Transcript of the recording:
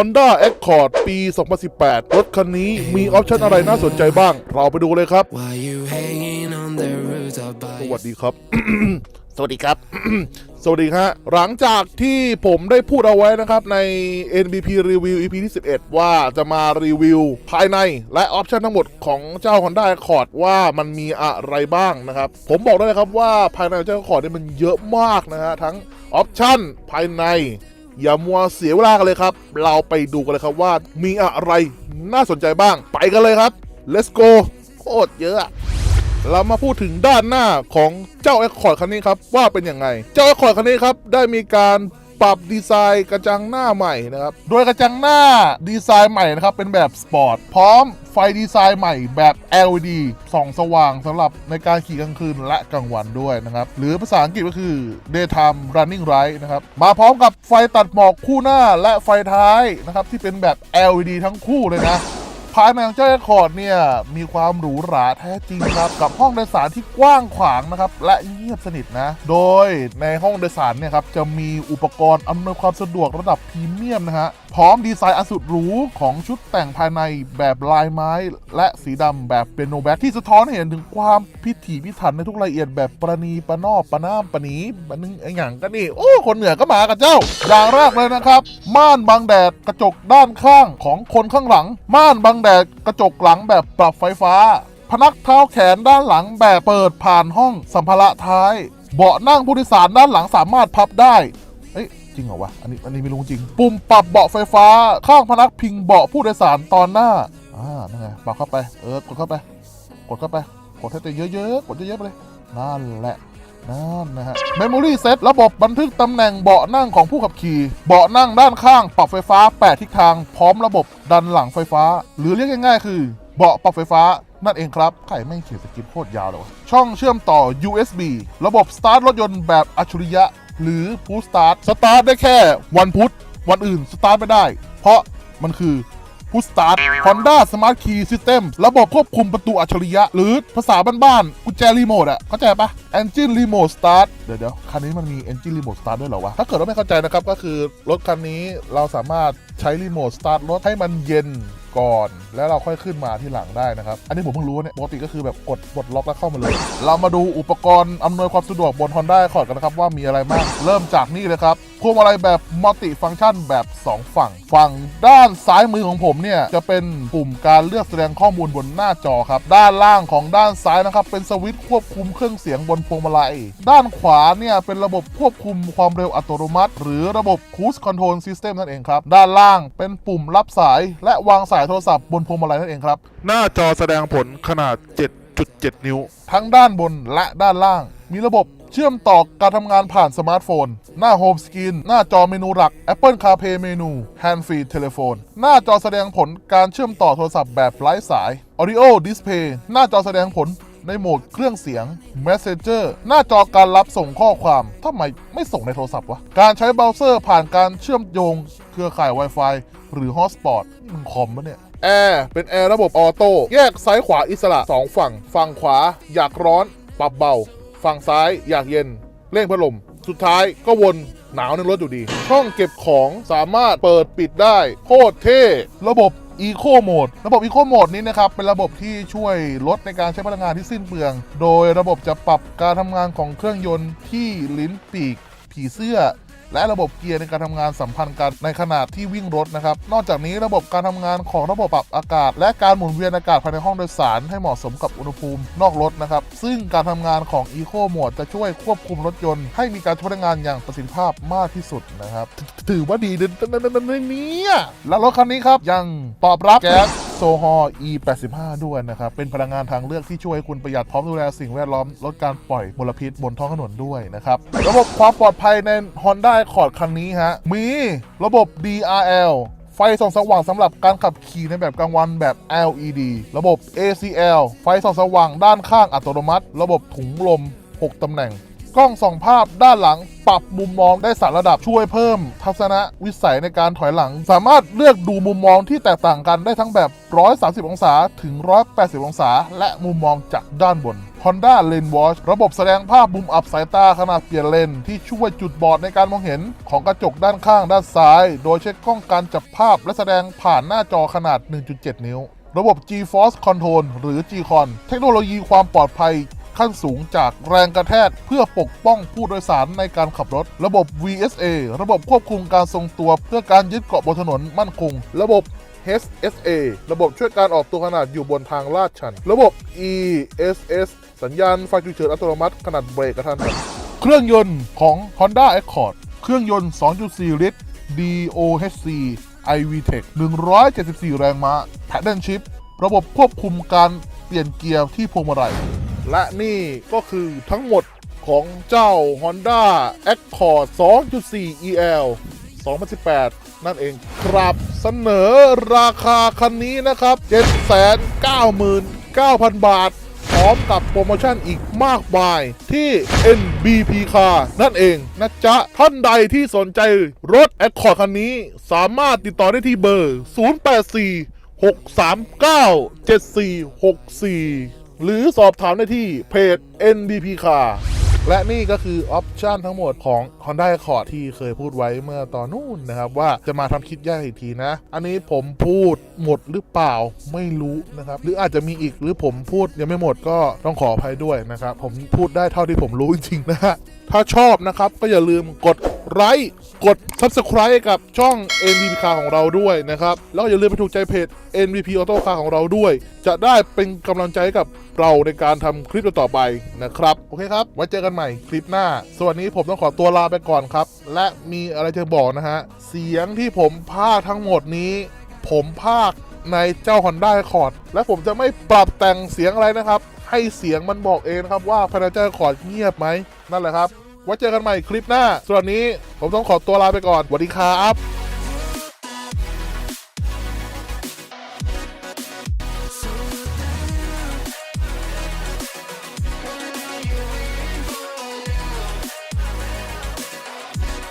Honda Accord ปี 2018 รถคันนี้มีออปชั่นอะไรน่าสนใจบ้าง เราไปดูเลยครับ Why you hanging on the rooftop ส by วัสดีครับ สวัสดีครับ สวัสดีฮะหลังจากที่ผมได้พูดเอาไว้นะครับใน NBP Review EP ที่ 11 ว่าจะมารีวิวภายในและออปชันทั้งหมดของเจ้า Honda Accord ว่ามันมีอะไรบ้างนะครับ ผมบอกได้เลยครับว่าภายในเจ้า Accord เนี่ยมันเยอะมากนะฮะทั้งออปชันภายใน อย่ามัวเสียเวลากันเลยครับ เราไปดูกันเลยครับว่ามีอะไรน่าสนใจบ้าง ไปกันเลยครับ let's go โคตรเยอะ เรามาพูดถึงด้านหน้าของเจ้าแอคคอร์ดคันนี้ครับว่าเป็นยังไง เจ้าแอคคอร์ดคันนี้ครับได้มีการ ปรับดีไซน์กระจังหน้าใหม่นะครับ โดยกระจังหน้าดีไซน์ใหม่นะครับ เป็นแบบสปอร์ต พร้อมไฟดีไซน์ใหม่แบบ LED ส่องสว่างสำหรับในการขี่กลางคืนและกลางวันด้วยนะครับ หรือภาษาอังกฤษก็คือ daytime running light นะครับ มาพร้อมกับไฟตัดหมอกคู่หน้าและไฟท้ายนะครับ ที่เป็นแบบ LED ทั้งคู่เลยนะายในของเจ้าแอคคอร์ดเนี่ยมีความหรูหราแท้จริงครับ กับห้องโดยสารที่กว้างขวางนะครับ และเงียบสนิทนะ โดยในห้องโดยสารเนี่ยครับจะมีอุปกรณ์อำนวยความสะดวกระดับพรีเมียมนะฮะ พร้อมดีไซน์อันสุดหรูของชุดแต่งภายในแบบลายไม้ และสีดำแบบเป็นโนแบ็กที่สะท้อนให้เห็นถึงความพิถีพิถันในทุกรายละเอียดแบบประนีประนอบประน้ามประนีประนึงไอ้หยังกันนี่ โอ้ คนเหนือก็มากับเจ้า อย่างแรกเลยนะครับ ม่านบังแดดกระจกด้านข้างของคนข้างหลัง ม่านบังแดดกระจกหลังแบบปรับไฟฟ้า พนักเท้าแขนด้านหลังแบบเปิดผ่านห้องสัมภาระท้าย เบาะนั่งผู้โดยสารด้านหลังสามารถพับได้ จริงเหรอวะ อันนี้อันนี้ไม่รู้จริง ปุ่มปรับเบาะไฟฟ้าข้างพนักพิงเบาะผู้โดยสารตอนหน้า อ่า นั่นไงปรับเข้าไป เออ กดเข้าไป กดเข้าไป กดให้ตัวเยอะๆ กดเยอะๆไปเลย นั่นแหละนั่นนะฮะ Memory Set ระบบบันทึกตำแหน่งเบาะนั่งของผู้ขับขี่ เบาะนั่งด้านข้าง ปรับไฟฟ้า 8 ทิศทาง พร้อมระบบดันหลังไฟฟ้า หรือเรียกง่ายๆ คือ เบาะปรับไฟฟ้านั่นเองครับ ไข่ไม่เขียนสคริปโคตรยาวเลยวะช่องเชื่อมต่อ USB ระบบสตาร์ทรถยนต์แบบอัจฉริยะ หรือพูสตาร์ทสตาร์ทได้แค่วันพุธวันอื่นสตาร์ทไม่ได้ เพราะมันคือพุสตาร์ท Honda Smart Key System ระบบควบคุมประตูอัจฉริยะ หรือภาษาบ้านๆกุญแจรีโมทอะเข้าใจปะ Engine Remote Start เดี๋ยวเดี๋ยวคันนี้มันมี Engine Remote Start ด้วยเหรอวะ ถ้าเกิดว่าไม่เข้าใจนะครับ ก็คือ รถคันนี้เราสามารถใช้รีโมทสตาร์ทรถให้มันเย็น ก่อน แล้วเราค่อยขึ้นมาที่หลังได้นะครับ อันนี้ผมเพิ่งรู้เนี่ยปกติก็คือแบบกดปลดล็อกแล้วเข้ามาเลย เรามาดูอุปกรณ์อำนวยความสะดวกบน Honda Accord กันนะครับว่ามีอะไรบ้างเริ่มจากนี่เลยครับ พวงมาลัยแบบมัลติฟัง c t ชันแบบ 2 ฝั่ง ฝั่งด้านซ้ายมือของผมเนี่ย จะเป็นปุ่มการเลือกแสดงข้อมูลบนหน้าจอครับ ด้านล่างของด้านซ้ายนะครับ เป็นสวิตช์ควบคุมเครื่องเสียงบนพวงมาลัย ด้านขวาเนี่ย เป็นระบบควบคุมความเร็วอัตโนมัติ หรือระบบ Cruise Control System นั่นเองครับ ด้านล่างเป็นปุ่มรับสาย และวางสายโทรศัพท์บนพวงมาลัยนั่นเองครับ หน้าจอแสดงผลขนาด 7.7 นิ้ว ทั้งด้านบนและด้านล่าง มีระบบ เชื่อมต่อการทำงานผ่านสมาร์ทโฟน หน้าโฮมสกรีนหน้าจอเมนูหลัก Apple CarPlay เมนู Hand Free Telephone หน้าจอแสดงผลการเชื่อมต่อโทรศัพท์แบบไร้สาย Audio Display หน้าจอแสดงผลในโหมดเครื่องเสียง Messenger หน้าจอการรับส่งข้อความทำไมไม่ส่งในโทรศัพท์วะ การใช้เบราว์เซอร์ผ่านการเชื่อมโยง เครือข่าย Wi-Fi หรือ Hotspot มึงคอมปะเนี่ย แอร์ เป็นแอร์ระบบออโต้ แยกซ้ายขวาอิสระ 2 ฝั่ง ฝั่งขวา อยากร้อน ปรับเบา ฝั่งซ้ายอยากเย็นเร่งพัดลม สุดท้ายก็วนหนาวในรถอยู่ดี ช่องเก็บของสามารถเปิดปิดได้โคตรเท่ ระบบ Eco Mode ระบบ Eco Mode นี้นะครับ เป็นระบบที่ช่วยลดในการใช้พลังงานที่สิ้นเปลือง โดยระบบจะปรับการทำงานของเครื่องยนต์ที่ลิ้นปีก ผีเสื้อ และระบบเกียร์ในการทำงานสัมพันธ์กันในขณะที่วิ่งรถนะครับ นอกจากนี้ระบบการทำงานของระบบปรับอากาศ และการหมุนเวียนอากาศภายในห้องโดยสารให้เหมาะสมกับอุณหภูมินอกรถนะครับ ซึ่งการทำงานของ Eco Mode จะช่วยควบคุมรถยนต์ให้มีการใช้พลังงานอย่างประสิทธิภาพมากที่สุดนะครับ ถือว่าดีเดินะเนี่ยและรถคันนี้ครับยังตอบรับแก๊ส โซฮอ E85 ด้วยนะครับ เป็นพลังงานทางเลือกที่ช่วยให้คุณประหยัดพร้อมดูแลสิ่งแวดล้อม ลดการปล่อยมลพิษบนท้องถนนด้วยนะครับ ระบบความปลอดภัยใน Honda Accord คันนี้ฮะ มีระบบ DRL ไฟส่องสว่างสำหรับการขับขี่ในแบบกลางวันแบบ LED ระบบ ACL ไฟส่องสว่างด้านข้างอัตโนมัติ ระบบถุงลม 6 ตำแหน่ง กล้องส่องภาพด้านหลังปรับมุมมองได้สามระดับช่วยเพิ่ม ทัศนวิสัยในการถอยหลัง สามารถเลือกดูมุมมองที่แตกต่างกันได้ทั้งแบบ 130 องศาถึง 180 องศา และมุมมองจากด้านบน Honda Lane Watch ระบบแสดงภาพมุมอับสายตาขนาดเปลี่ยนเลนที่ช่วยจุดบอดในการมองเห็นของกระจกด้านข้างด้านซ้าย โดยใช้กล้องการจับภาพและแสดงผ่านหน้าจอขนาด 1.7 นิ้ว ระบบ G-Force Control หรือ G-Con เทคโนโลยีความปลอดภัย ขั้นสูงจากแรงกระแทกเพื่อปกป้องผู้โดยสารในการขับรถ ระบบ VSA ระบบควบคุมการทรงตัวเพื่อการยึดเกาะบนถนนมั่นคง ระบบ HSA ระบบช่วยการออกตัวขนาดอยู่บนทางลาดชัน ระบบ ESS สัญญาณไฟฉุกเฉินอัตโนมัติขนาดเบรกกระทันหันเครื่องยนต์ของ Honda Accord เครื่องยนต์ 2.4 ลิตร DOHC iVTEC 174 แรงม้า Paddle Shift ระบบควบคุมการเปลี่ยนเกียร์ที่พวงมาลัย และนี่ก็คือทั้งหมดของเจ้า Honda Accord 2.4 EL 2018 นั่นเองครับเสนอราคาคันนี้นะครับ 799,000 บาท พร้อมกับโปรโมชั่นอีกมากมายที่ NBP Car นั่นเองนะจ๊ะ ท่านใดที่สนใจรถ Accord คันนี้สามารถติดต่อได้ที่เบอร์ 084 639 7464 หรือสอบถามได้ที่เพจ NBP Car และนี่ก็คือออปชันทั้งหมดของ Honda Accord ที่เคยพูดไว้เมื่อตอนนู้นนะครับ ว่าจะมาทำคลิปแยกอีกทีนะ อันนี้ผมพูดหมดหรือเปล่าไม่รู้นะครับ หรืออาจจะมีอีกหรือผมพูดยังไม่หมดก็ต้องขออภัยด้วยนะครับ ผมพูดได้เท่าที่ผมรู้จริงๆนะฮะถ้าชอบนะครับก็อย่าลืมกด ไลค์กด Subscribe กับช่อง NVP Car ของเราด้วยนะครับ แล้วอย่าลืมไปถูกใจเพจ NVP Auto Car ของเราด้วย จะได้เป็นกำลังใจให้กับเราในการทำคลิปต่อไปนะครับ โอเคครับ ไว้เจอกันใหม่คลิปหน้า ส่วนนี้ผมต้องขอตัวลาไปก่อนครับ และมีอะไรจะบอกนะฮะ เสียงที่ผมพากทั้งหมดนี้ ผมพากในเจ้า Honda Accord และผมจะไม่ปรับแต่งเสียงอะไรนะครับ ให้เสียงมันบอกเองนะครับว่าภายในเจ้า Accord เงียบไหมนั่นแหละครับ ไว้เจอกันใหม่คลิปหน้าส่วนนี้ผมต้องขอตัวลาไปก่อนสวัสดีครับ